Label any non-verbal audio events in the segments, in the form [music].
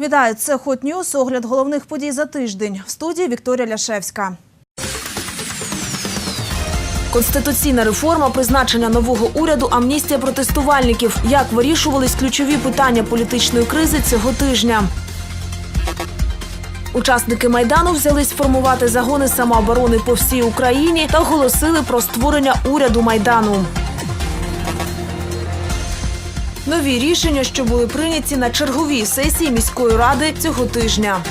Вітаю, це Hot News, огляд головних подій за тиждень. В студії Вікторія Ляшевська. Конституційна реформа, призначення нового уряду, амністія протестувальників. Як вирішувались ключові питання політичної кризи цього тижня? Учасники майдану взялись формувати загони самооборони по всій Україні та оголосили про створення уряду майдану. Нові рішення, що були прийняті на черговій сесії міської ради цього тижня.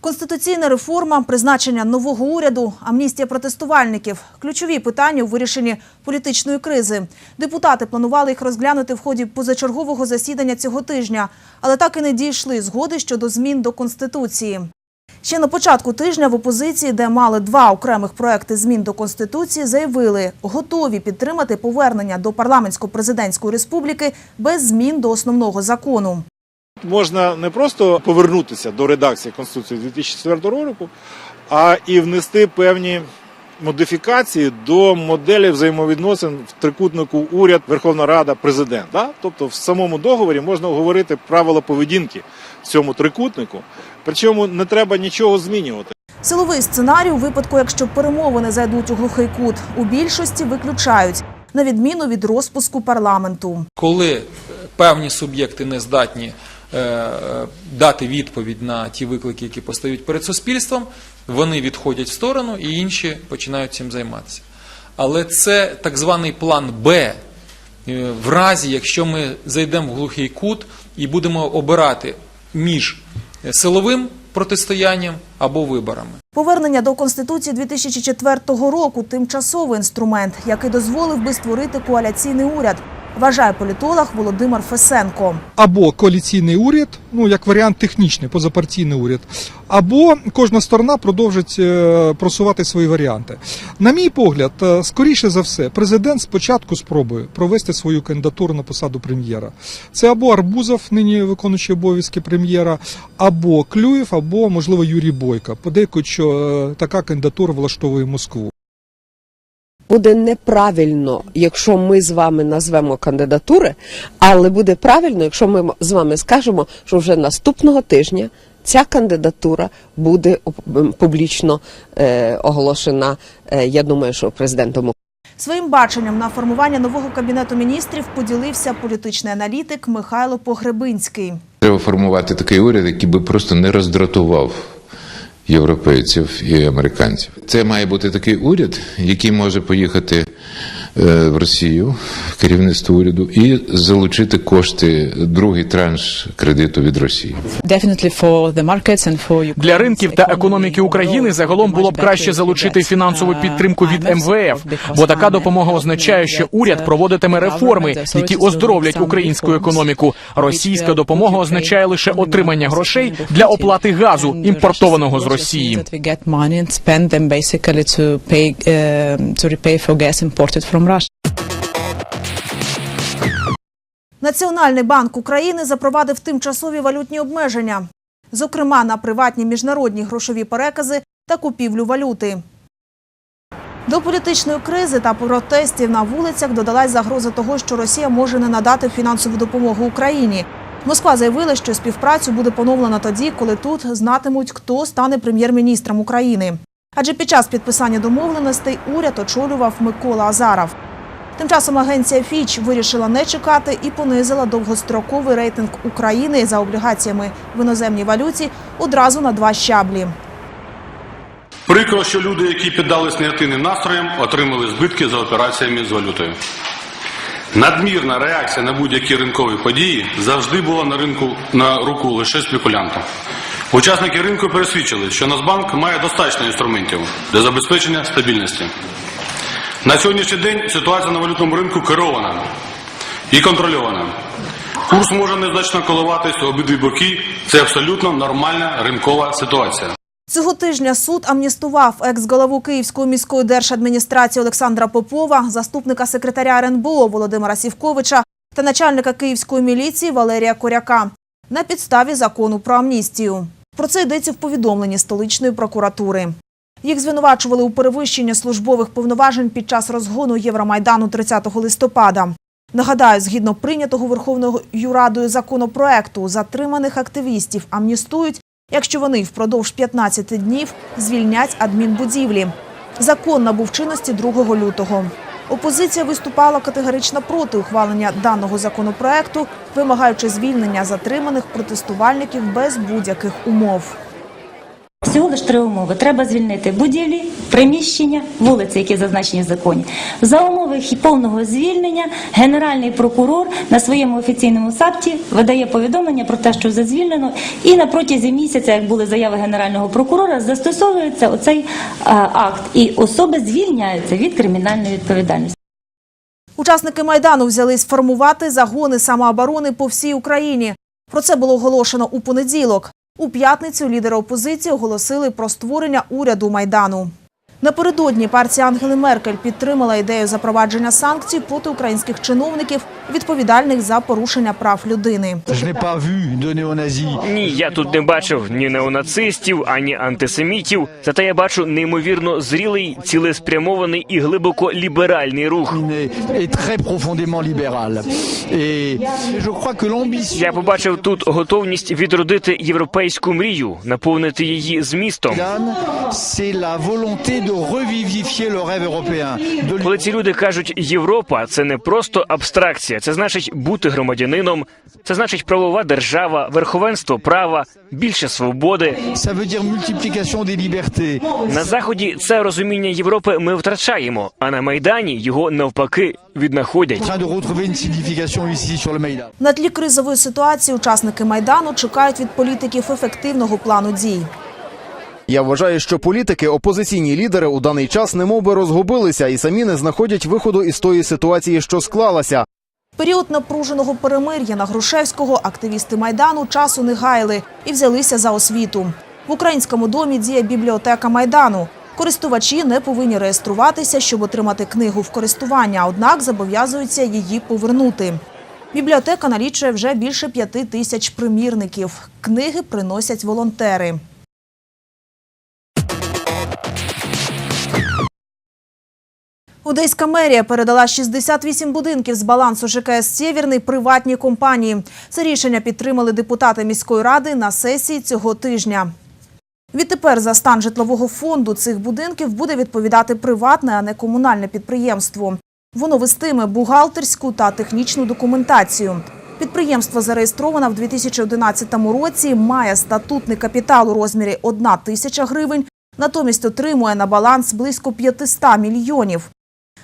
Конституційна реформа, призначення нового уряду, амністія протестувальників ключові питання у вирішенні політичної кризи. Депутати планували їх розглянути в ході позачергового засідання цього тижня, але так і не дійшли згоди щодо змін до конституції. Ще на початку тижня в опозиції, де мали два окремих проекти змін до конституції, заявили, готові підтримати повернення до парламентсько-президентської республіки без змін до основного закону. Можна не просто повернутися до редакції Конституції 2004 року, а і внести певні модифікації до моделі взаємовідносин в трикутнику уряд, Верховна Рада, президент. Да? Тобто в самому договорі можна говорити правила поведінки в цьому трикутнику, причому не треба нічого змінювати. Силовий сценарій у випадку, якщо перемовини зайдуть у глухий кут, у більшості виключають, на відміну від розпуску парламенту. коли певні суб'єкти не здатні дати відповідь на ті виклики, які постають перед суспільством, вони відходять в сторону і інші починають цим займатися. Але це так званий план Б. е, В разі, якщо ми зайдемо в глухий кут і будемо обирати між силовим протистоянням або виборами. Повернення до Конституції 2004 року – тимчасовий інструмент, який дозволив би створити коаліційний уряд, вважає політолог Володимир Фесенко. або коаліційний уряд, ну як варіант технічний, позапартійний уряд, або кожна сторона продовжить е, просувати свої варіанти. На мій погляд, е, скоріше за все, президент спочатку спробує провести свою кандидатуру на посаду прем'єра. Це або Арбузов, нині виконуючий обов'язки прем'єра, або Клюєв, або можливо Юрій Бойко. Подейкують, що е, така кандидатура влаштовує Москву. Буде неправильно, якщо ми з вами назвемо кандидатури, але буде правильно, якщо ми з вами скажемо, що вже наступного тижня ця кандидатура буде публічно е, оголошена. е, я думаю, що президентом Своїм баченням на формування нового кабінету міністрів поділився політичний аналітик Михайло Погребинський. Треба формувати такий уряд, який би просто не роздратував європейців і американців. Це має бути такий уряд, який може поїхати в Росію, керівництво уряду, і залучити кошти, другий транш кредиту від Росії. Для ринків та економіки України загалом було б краще залучити фінансову підтримку від МВФ, бо така допомога означає, що уряд проводитиме реформи, які оздоровлять українську економіку. Російська допомога означає лише отримання грошей для оплати газу, імпортованого з Росії. Russia. Національний банк України запровадив тимчасові валютні обмеження, зокрема на приватні міжнародні грошові перекази та купівлю валюти. До політичної кризи та протестів на вулицях додалась загроза того, що Росія може не надати фінансову допомогу Україні. Москва заявила, що співпрацю буде поновлено тоді, коли тут знатимуть, хто стане прем'єр-міністром України. Адже під час підписання домовленостей уряд очолював Микола Азаров. Тим часом агенція Фіч вирішила не чекати і понизила довгостроковий рейтинг України за облігаціями в іноземній валюті одразу на два щаблі. Прикро, що люди, які піддались негативним настроям, отримали збитки за операціями з валютою. Надмірна реакція на будь-які ринкові події завжди була на ринку на руку лише спекулянтам. Учасники ринку пересвідчили, що Нацбанк має достатньо інструментів для забезпечення стабільності. На сьогоднішній день ситуація на валютному ринку керована і контрольована. Курс може незначно коливатись у обидві боки. Це абсолютно нормальна ринкова ситуація. Цього тижня суд амністував екс-голову Київської міської держадміністрації Олександра Попова, заступника секретаря РНБО Володимира Сівковича та начальника Київської міліції Валерія Коряка на підставі закону про амністію. Про це йдеться в повідомленні столичної прокуратури. Їх звинувачували у перевищенні службових повноважень під час розгону Євромайдану 30 листопада. Нагадаю, згідно прийнятого Верховною Радою законопроекту, затриманих активістів амністують, якщо вони впродовж 15 днів звільнять адмінбудівлі. Закон набув чинності 2 лютого. Опозиція виступала категорично проти ухвалення даного законопроекту, вимагаючи звільнення затриманих протестувальників без будь-яких умов. Всього лиш три умови. Треба звільнити будівлі, приміщення, вулиці, які зазначені в законі. За умови повного звільнення Генеральний прокурор на своєму офіційному сапті видає повідомлення про те, що вже звільнено, і на протязі місяця, як були заяви Генерального прокурора, застосовується оцей а, акт, і особи звільняються від кримінальної відповідальності. Учасники майдану взялись формувати загони самооборони по всій Україні. Про це було оголошено у понеділок. У п'ятницю лідери опозиції оголосили про створення уряду майдану. Напередодні партія Ангели Меркель підтримала ідею запровадження санкцій проти українських чиновників, відповідальних за порушення прав людини. Ні, я тут не бачив ні неонацистів, ані антисемітів. Зате я бачу неймовірно зрілий, цілеспрямований і глибоко ліберальний рух. Я побачив тут готовність відродити європейську мрію, наповнити її змістом. Коли ці люди кажуть Європа, це не просто абстракція, це значить бути громадянином, це значить правова держава, верховенство права, більше свободи. На заході це розуміння Європи ми втрачаємо, а на майдані його навпаки віднаходять. На тлі кризової ситуації учасники майдану чекають від політиків ефективного плану дій. Я вважаю, що політики, опозиційні лідери у даний час немовби розгубилися і самі не знаходять виходу із тої ситуації, що склалася. Період напруженого перемир'я на Грушевського активісти майдану часу не гаяли і взялися за освіту. В українському домі діє бібліотека майдану. Користувачі не повинні реєструватися, щоб отримати книгу в користування, однак зобов'язуються її повернути. Бібліотека налічує вже більше п'яти тисяч примірників. Книги приносять волонтери. Одеська мерія передала 68 будинків з балансу ЖКС «Сєвєрний» приватній компанії. Це рішення підтримали депутати міської ради на сесії цього тижня. Відтепер за стан житлового фонду цих будинків буде відповідати приватне, а не комунальне підприємство. Воно вестиме бухгалтерську та технічну документацію. Підприємство зареєстровано в 2011 році, має статутний капітал у розмірі 1 тисяча гривень, натомість отримує на баланс близько 500 мільйонів.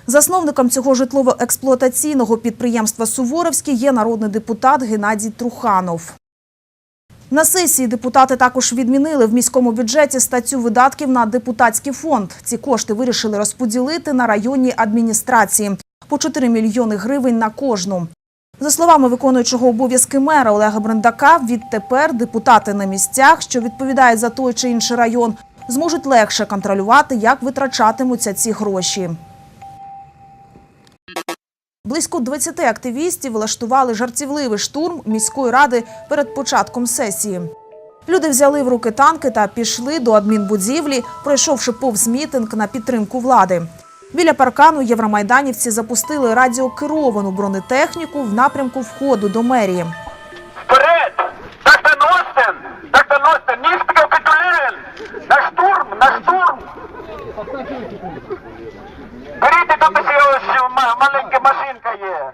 Засновником цього житлово-експлуатаційного підприємства Суворовський є народний депутат Геннадій Труханов. На сесії депутати також відмінили в міському бюджеті статтю видатків на депутатський фонд. Ці кошти вирішили розподілити на районні адміністрації по 4 мільйони гривень на кожну. За словами виконуючого обов'язки мера Олега Брендака, відтепер депутати на місцях, що відповідають за той чи інший район, зможуть легше контролювати, як витрачатимуться ці гроші. Близько 20 активістів влаштували жартівливий штурм міської ради перед початком сесії. Люди взяли в руки танки та пішли до адмінбудівлі, пройшовши повз мітинг на підтримку влади. Біля паркану євромайданівці запустили радіокеровану бронетехніку в напрямку входу до мерії. Вперед! Так доносен! Так доносен! Nicht капітулюєн! На штурм! На штурм! Беріть тут ось ма- маленька машинка є.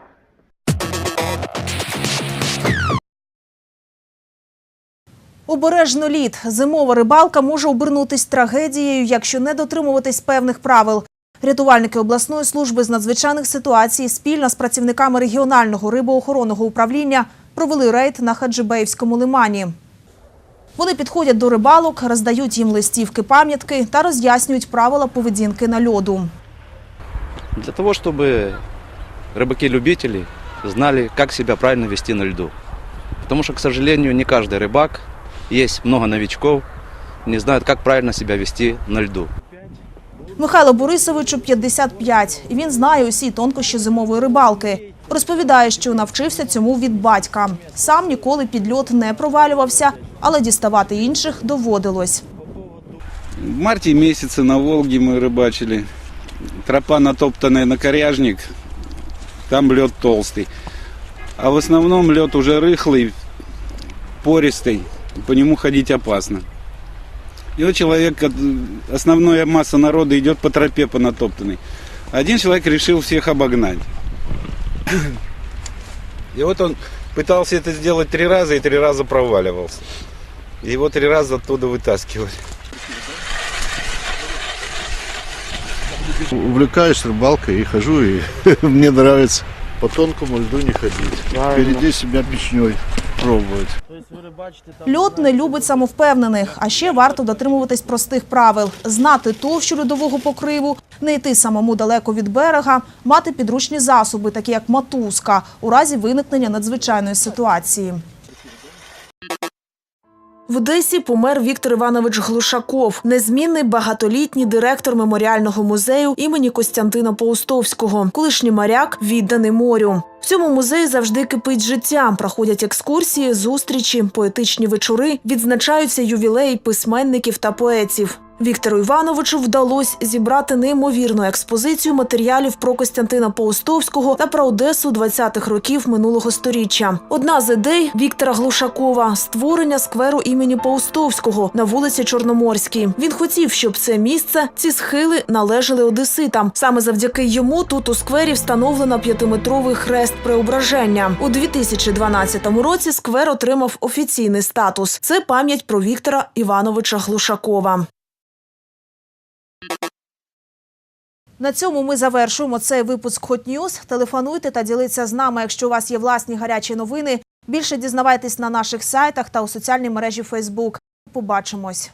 Обережно лід. Зимова рибалка може обернутись трагедією, якщо не дотримуватись певних правил. Рятувальники обласної служби з надзвичайних ситуацій спільно з працівниками регіонального рибоохоронного управління провели рейд на Хаджибеївському лимані. Вони підходять до рибалок, роздають їм листівки пам'ятки та роз'яснюють правила поведінки на льоду. Для того, чтобы рыбаки-любители знали, как себя правильно вести на льду. Потому что, к сожалению, не каждый рыбак, есть много новичков, не знают, как правильно себя вести на льду. Михайло Борисовичу 55, і він знає усі тонкощі зимової рибалки. Розповідає, що навчився цьому від батька. Сам ніколи під льот не провалювався, але діставати інших доводилось. В марте месяце на Волге мы рыбачили. Тропа натоптанная на коряжник. там лед толстый. А в основном лед уже рыхлый, пористый, по нему ходить опасно. И вот человек, основная масса народа идет по тропе по натоптанной. Один человек решил всех обогнать. И вот он пытался это сделать три раза и три раза проваливался. Его три раза оттуда вытаскивали. Увлекаюсь рыбалкой и хожу, и [laughs] мне нравится по тонкому льду не ходить. Впереди себя печней пробовать. Льот не любить самовпевнених, а ще варто дотримуватись простих правил: знати товщу льодового покриву, не йти самому далеко від берега, мати підручні засоби, такі як матузка, у разі виникнення надзвичайної ситуації. В Одесі помер Віктор Іванович Глушаков, незмінний багатолітній директор меморіального музею імені Костянтина Поустовського, колишній моряк, відданий морю. В цьому музеї завжди кипить життя. Проходять екскурсії, зустрічі, поетичні вечори, відзначаються ювілеї письменників та поетів. Віктору Івановичу вдалося зібрати неймовірну експозицію матеріалів про Костянтина Паустовського та про Одесу 20-х років минулого сторіччя. Одна з ідей Віктора Глушакова створення скверу імені Паустовського на вулиці Чорноморській. Він хотів, щоб це місце, ці схили належали одеситам. Саме завдяки йому тут у сквері встановлено п'ятиметровий хрест преображення. У 2012 році сквер отримав офіційний статус. Це пам'ять про Віктора Івановича Глушакова. На цьому ми завершуємо цей випуск Hot News. Телефонуйте та діліться з нами, якщо у вас є власні гарячі новини. Більше дізнавайтесь на наших сайтах та у соціальній мережі Facebook. Побачимось.